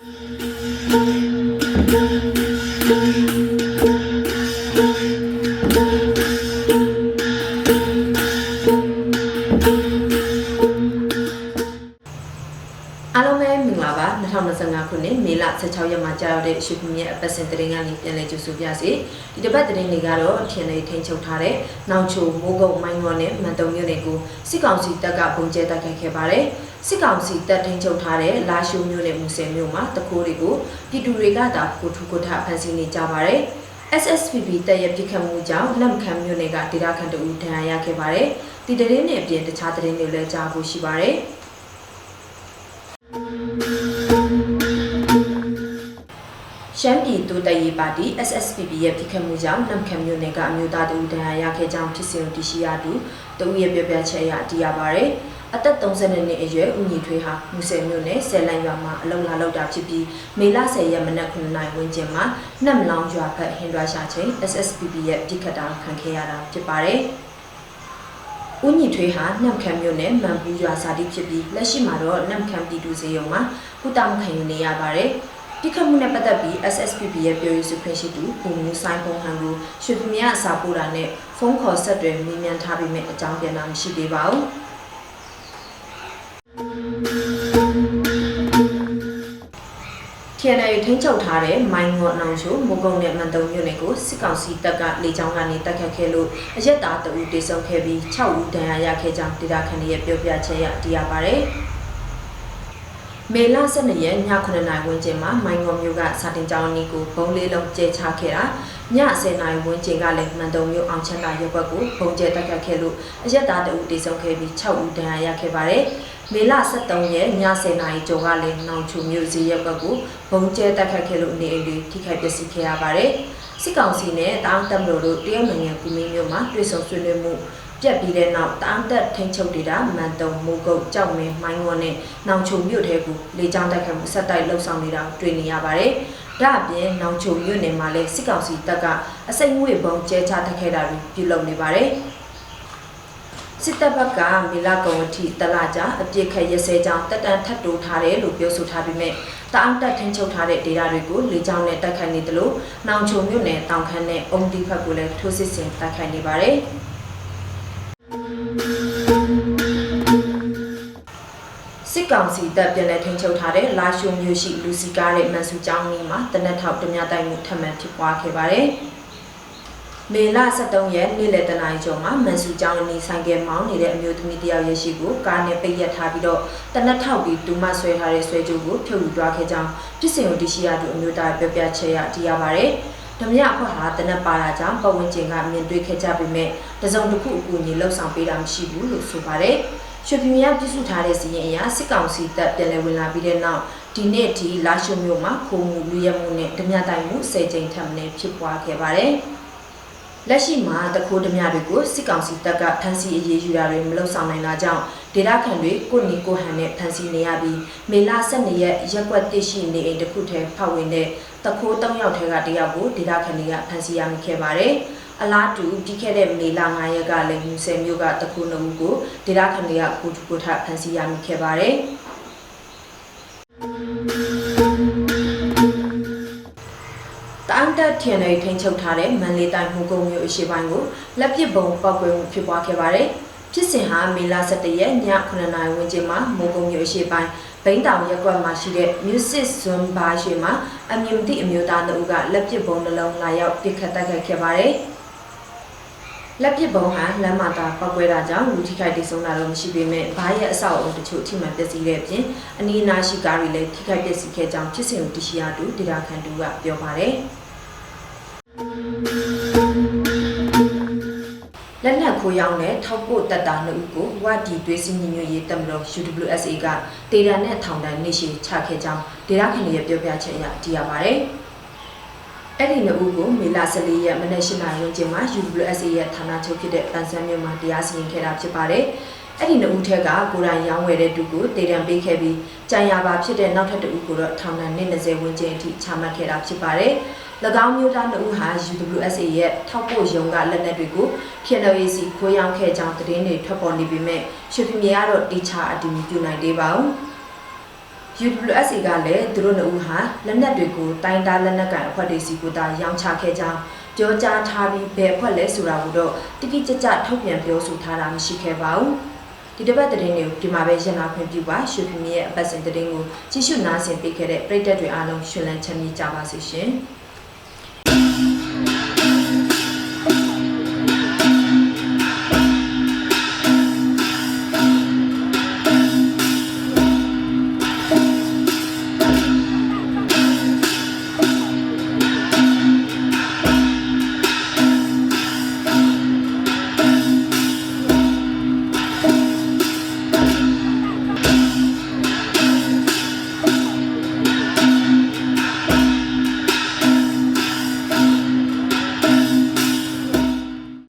အား 2025ခုနှစ်မေလ16ရက်မှာကြာရောက်တဲ့ရွှေပြည်မြတ်အပတ်စဉ်တရင်ကနေပြန်လည်ကြိုဆိုပြစီဒီတစ်ပတ်တရင်တွေကတော့ထင်နေထိန်ချုပ်ထားတဲ့နောင်ချိုမိုးကုတ်မိုင်းရောနဲ့မန်တုံမြို့နယ်ကိုစစ်ကောင်စီတပ်ကပုံကျဲတိုက်ခိုက်ခဲ့ပါတယ်စစ်ကောင်စီတပ်ထိန်ချုပ်ထားတဲ့လာရှိုးမြို့နယ်မူဆယ်မြို့မှာတကိုးတွေကိုပြည်သူတွေကသာကိုထုကိုထဖန်ဆီးနေကြပါတယ် SSPB တပ်ရဲ့ပြစ်ခတ်မှုကြောင့်လက်မခံမြို့နယ်ကဒေသခံတအူဒဏ်ရာရခဲ့ပါတယ်ဒီတရင်နဲ့အပြင်တခြားတရင်တွေလည်းကြားဖို့ရှိပါတယ် ရှမ်းပြည်တိုးတက်ရေးပါတီ SSPP ရဲ့ပြစ်ခတ်မှုကြောင့်နမ်ခံမြို့နယ်ကအမျိုးသားတဦးဒဏ်ရာရခဲ့ကြောင်းဖြစ်စဉ်ကိုသိရှိရသူတဦးရဲ့ပြောပြချက်အရသိရပါဗျ။အသက်32နှစ်အရွယ်ဦးညီထွေးဟာမူဆယ်မြို့နယ်ဆယ်လန်ရွာမှာအလုံလာလောက်တာဖြစ်ပြီးမေလ10ရက်မနက်9နာရီဝန်းကျင်မှာနတ်မလောင်ရွာဖက်ဟင်ဒရာရှာချင်း SSPP ရဲ့ပြစ်ခတ်တာခံခဲ့ရတာဖြစ်ပါတယ်။ဦးညီထွေးဟာနမ်ခံမြို့နယ်မန်ပူးရွာစာတိဖြစ်ပြီးလက်ရှိမှာတော့နမ်ခံပြည်သူစေယုံမှာကုသမှုခံယူနေရပါတယ်။ ပြစ်ခတ်မှုနဲ့ပတ်သက်ပြီး SSPP ရဲ့ပြောရေးဆိုခွင့်ရှိသူပုံမျိုးဆိုင်ပုံဟန်ကိုရွှေပြည်မြအစာပို့တာနဲ့ဖုန်းခေါ်ဆက်တွေမေးမြန်းထားပြီးမြဲအကြောင်းပြန်တာမရှိသေးပါဘူး။ TNA ထိန်းချုပ်ထားတဲ့မိုင်းငေါ့နောင်ချိုမိုးကုံနဲ့မန်တုံမြို့နယ်ကိုစစ်ကောင်စီတပ်ကလေကြောင်းကနေတိုက်ခတ်ခဲ့လို့အရက်သားတအူတေဆုံးခဲ့ပြီး6ဦးဒဏ်ရာရခဲ့ကြောင်းဒေသခံတွေရဲ့ပြောပြချက်အရသိရပါဗျ။ မေလ12ရက်ည9:00နာရီဝန်းကျင်မှာမိုင်းငေါမြို့ကစာတင်ကျောင်းအနီးကိုဘုံလေးလုံးကျဲချခဲ့တာည10:00နာရီဝန်းကျင်ကလည်းမန်တုံမြို့အောင်ချမ်းသာရပ်ကွက်ကိုဘုံကျဲတိုက်ခတ်ခဲ့လို့အရက်သားတအူတေဆုံးခဲ့ပြီး6ဦးဒဏ်ရာရခဲ့ပါတယ်။မေလ23ရက်ည10:00နာရီကျော်ကလည်းနောင်ချုံမြို့ဈေးရပ်ကွက်ကိုဘုံကျဲတိုက်ခတ်ခဲ့လို့နေအိမ်တွေထိခိုက်ပျက်စီးခဲ့ရပါတယ်။စစ်ကောင်စီနဲ့တောင်းတက်မလို့တို့တရုတ်နိုင်ငံကူမင်းမြို့မှာတွေ့ဆုံဆွေးနွေးမှု ပြက်ပြီးတဲ့နောက်တောင်းတက်ထိန်ချုပ်ဒေတာမန်တုံမိုးကုတ်ကြောက်မင်းမိုင်းဝန်းနဲ့နောင်ချုံမြို့ထဲကိုလေကြောင်းတိုက်ခတ်မှုဆက်တိုက်လှုပ်ဆောင်နေတာတွေ့နေရပါတယ်။ဒါအပြင်နောင်ချုံမြို့နယ်မှာလည်းစစ်ကောင်စီတပ်ကအစိမ့်ငွေဘုံကျဲချတိုက်ခဲ့တာတွေပြုလုပ်နေပါတယ်။စစ်တပ်ဘက်ကမေလကုံအထိတလကြာအပြစ်ခတ်ရစဲကြောင်းတက်တန်ထတ်တိုးထားတယ်လို့ပြောဆိုထားပြီးမြဲတအောင်တက်ထင်းချုပ်ထားတဲ့ဒေတာတွေကိုလေကြောင်းနဲ့တိုက်ခိုက်နေတယ်လို့နောင်ချုံမြို့နယ်တောင်ခမ်းနဲ့အုံဒီဖက်ကိုလည်းထိုးစစ်ဆင်တိုက်ခိုက်နေပါတယ် ကောင်စီတပ်ပြန်လည်ထိန်းချုပ်ထားတဲ့လာရှိုမြို့ရှိလူစီကားတဲ့မန်ဆူကျောင်းကြီးမှာတနက်ထောက်တမြတိုင်မှုထပ်မံဖြစ်ပွားခဲ့ပါတယ်။မေလ23ရက်နေ့လယ်တနာရီကျော်မှာမန်ဆူကျောင်းအနီးဆိုင်ကယ်မောင်းနေတဲ့အမျိုးသမီးတယောက်ရဲ့ရှိကိုကားနဲ့ပိတ်ရက်ထားပြီးတော့တနက်ထောက်ပြီးဒူမဆွဲထားတဲ့ဆွဲကြိုးကိုဖြုတ်ယူသွားခဲ့ကြောင်းပြည်စင်ကိုတရှိရသူအမျိုးသားပြပြချက်ရသိရပါဗျ။ ဓမြအဖွဲ့ဟာတနက်ပါတာကြောင့်ပတ်ဝန်းကျင်ကမြင်တွေ့ခဲ့ကြပေမဲ့တစုံတစ်ခုအကူအညီလှုပ်ဆောင်ပေးတာမရှိဘူးလို့ဆိုပါတယ်။ရွှေပြည်မြပြည့်စုထားတဲ့စီရင်အရစစ်ကောင်စီတပ်ပြန်လည်ဝင်လာပြီးတဲ့နောက်ဒီနေ့ဒီလာရှုံမြို့မှာခိုးမှုလူရဲမှုနဲ့ဓမြတိုင်မှု၁၀ကြိမ်ထပ်မံဖြစ်ပွားခဲ့ပါတယ်။ လက်ရှိမှာတခိုးဓမြတွေကိုစစ်ကောင်စီတပ်ကဖမ်းဆီးအရေးယူတာတွေမလုပ်ဆောင်နိုင်တာကြောင့်ဒေတာခန်တွေကိုနီကိုဟန်နဲ့ဖမ်းဆီးနေရပြီးမေလ12ရက်ရက်ကွက်တရှိနေအိမ်တစ်ခုထဲဖောက်ဝင်တဲ့တခိုး၃ယောက်ထဲကတယောက်ကိုဒေတာခန်တွေကဖမ်းဆီးရမိခဲ့ပါတယ်။အလားတူပြီးခဲ့တဲ့မေလ9ရက်ကလည်းမူဆယ်မြို့ကတခိုးနှုတ်ကိုဒေတာခန်တွေကကိုထုကိုထဖမ်းဆီးရမိခဲ့ပါတယ်။ တအန်တက်ထင်တွေထိန်းချုပ်ထားတဲ့မန်လေးတိုင်းမှုကုံမျိုးအရှိပိုင်းကိုလက်ပစ်ပုံပောက်ကွဲမှုဖြစ်ပွားခဲ့ပါတယ်။ဖြစ်စဉ်ဟာမေလ17ရက်ည9:00နာရီဝန်းကျင်မှာမိုးကုံမျိုးအရှိပိုင်းဘိန်းတောင်ရက်ကွက်မှာရှိတဲ့ Music Zone Bar ရှိမှာအမြင့်တိအမျိုးသားတို့ကလက်ပစ်ပုံနှလုံးလာရောက်ပစ်ခတ်တိုက်ခိုက်ခဲ့ပါတယ်။လက်ပစ်ပုံဟာလမ်းမသားပောက်ကွဲတာကြောင့်လူထိခိုက်ဒေဆုံးတာတော့မရှိပေမဲ့ဘားရဲ့အဆောက်အအုံတချို့ထိမှန်ပျက်စီးတဲ့အပြင်အနီးအနားရှိကားတွေလည်းထိခိုက်ပျက်စီးခဲ့ကြောင်းဖြစ်စဉ်ကိုတရှိရသူဒေတာခန်တူကပြောပါတယ်။ လက်နက်ခိုးရောင်းတဲ့ထောက်ပို့တပ်သား2ဦးကိုဝတီသွေးစည်းညီညွတ်ရေးတပ်မတော် UWSA ကဒေတာနဲ့ထောင်ဒဏ်နေရှိချခဲ့ကြောင်းဒေတာခင်ရဲ့ပြောပြချက်အရသိရပါဗျ။အဲ့ဒီ2ဦးကိုမေလ14ရက်မနေ့၈နာရီဝန်းကျင်မှာ UWSA ရဲ့ဌာနချုပ်ဖြစ်တဲ့ပန်ဆန်းမြို့မှာတရားစီရင်ခဲ့တာဖြစ်ပါတယ်။အဲ့ဒီ2ဦးထက်ကကိုယ်တိုင်ရောင်းဝယ်တဲ့သူကိုဒေတံပေးခဲ့ပြီးကြံရပါဖြစ်တဲ့နောက်ထပ်2ဦးကိုတော့ထောင်ဒဏ်20ဝန်းကျင်အထိချမှတ်ခဲ့တာဖြစ်ပါတယ်။၎ င်းမျိုးသား2ဦးဟာ UWSA ရဲ့ထောက်ပို့ရုံကလက်နက်တွေကို PNLAC ခိုးရောင်းခဲ့ကြောင်းသတင်းတွေထွက်ပေါ်နေပေမဲ့ရွှေပြည်မြေကတော့တိချအတည်မပြုနိုင်သေးပါဘူး။ UWSA ကလည်းသူတို့နှစ်ဦးဟာလက်နက်တွေကိုတိုင်းသားလက်နက်ကန်အဖွဲ့တွေစီကသာရောင်းချခဲ့ကြောင်းပြောကြားထားပြီးဘယ်အဖွဲ့လဲဆိုတာကိုတော့တိတိကျကျထုတ်ပြန်ပြောဆိုထားတာမရှိခဲ့ပါဘူးဒီတစ်ပတ်သတင်းတွေကိုဒီမှာပဲရန်နာခွင့်ပြုပါရွှေဖီမီရဲ့အပတ်စဉ်သတင်းကိုကြည့်ရှုနားဆင်ပေးခဲ့တဲ့ပရိသတ်တွေအားလုံးရှင်လန်းချမ်းမြေ့ကြပါစေရှင်။